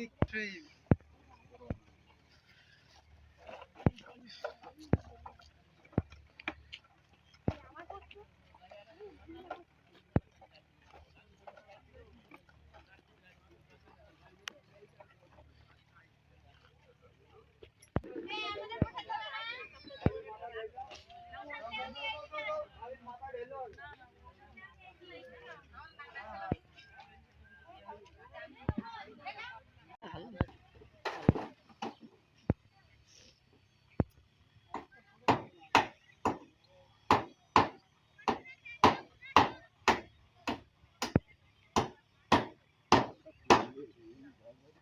big tree. করতেছে ওদিক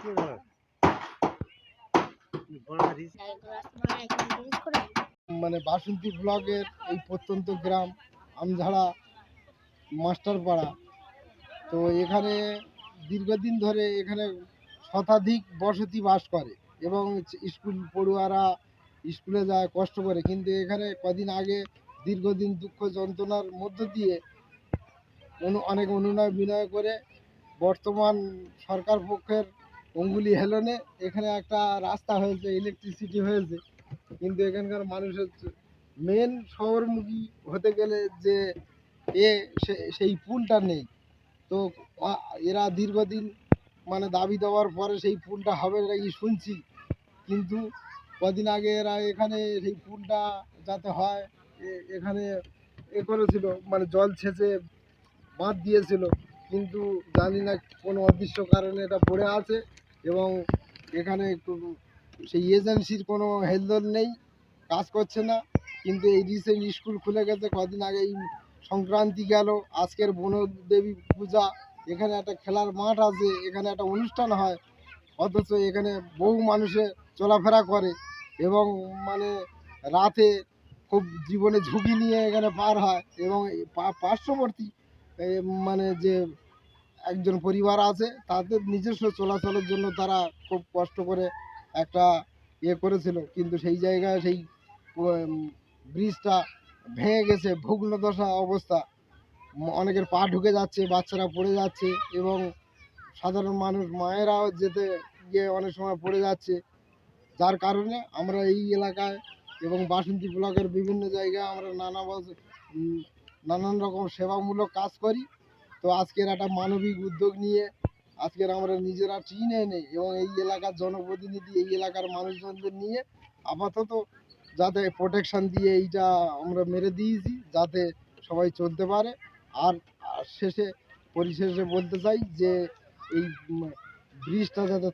সেই মানে বাসন্তী ব্লকের এই প্রত্যন্ত গ্রাম, আমঝাড়া, মাস্টারপাড়া। তো এখানে দীর্ঘদিন ধরে এখানে শতাধিক বসতি বাস করে এবং স্কুল পড়ুয়ারা স্কুলে যায়, কষ্ট করে। কিন্তু এখানে কদিন আগে দীর্ঘদিন দুঃখ যন্ত্রণার মধ্য দিয়ে অনু, অনেক অনুনয় বিনয় করে বর্তমান সরকার পক্ষের অঙ্গুলি হেলনে এখানে একটা রাস্তা হয়েছে ইলেকট্রিসিটি হয়েছে। কিন্তু এখানকার মানুষের মেন শহরমুখী হতে গেলে যে এ সেই পুলটা নেই। তো এরা দীর্ঘদিন মানে দাবি দেওয়ার পরে সেই পুলটা হবে নাকি শুনছি। কিন্তু কদিন আগে এরা এখানে সেই পুলটা যাতে হয় এখানে এ করেছিল মানে জল ছেঁচে বাঁধ দিয়েছিল। কিন্তু জানি না কোনো অদৃশ্য কারণে এটা পড়ে আছে। এবং এখানে সেই এজেন্সির কোনো হেলদোল নেই, কাজ করছে না। কিন্তু এই রিসেন্ট স্কুল খুলে গেছে, কদিন আগে এই সংক্রান্তি গেল, আজকের বনদেবী পূজা, এখানে একটা খেলার মাঠ আছে, এখানে একটা অনুষ্ঠান হয়, অথচ এখানে বহু মানুষে চলাফেরা করে এবং মানে রাতে খুব জীবনে ঝুঁকি নিয়ে এখানে পার হয় এবং পার্শ্ববর্তী মানে যে একজন পরিবার আছে, তাদের নিজস্ব চলাচলের জন্য তারা খুব কষ্ট করে একটা ইয়ে করেছিল। কিন্তু সেই জায়গায় সেই ব্রিজটা ভেঙে গেছে, ভগ্নদশা অবস্থা। অনেকের পা ঢুকে যাচ্ছে, বাচ্চারা পড়ে যাচ্ছে এবং সাধারণ মানুষ, মায়েরাও যেতে গিয়ে অনেক সময় পড়ে যাচ্ছে। যার কারণে আমরা এই এলাকায় এবং বাসন্তী ব্লকের বিভিন্ন জায়গায় আমরা নানা নানান রকম সেবামূলক কাজ করি। তো আজকের একটা মানবিক উদ্যোগ নিয়ে আজকের আমরা নিজেরা চিনে নেই এবং এই এলাকার জনপ্রতিনিধি, এই এলাকার মানুষজনদের নিয়ে আপাতত যাতে প্রোটেকশান দিয়ে এইটা আমরা মেরে দিয়েছি, যাতে সবাই চলতে পারে। আর শেষে, পরিশেষে বলতে চাই যে এই ব্রিজটা যাতে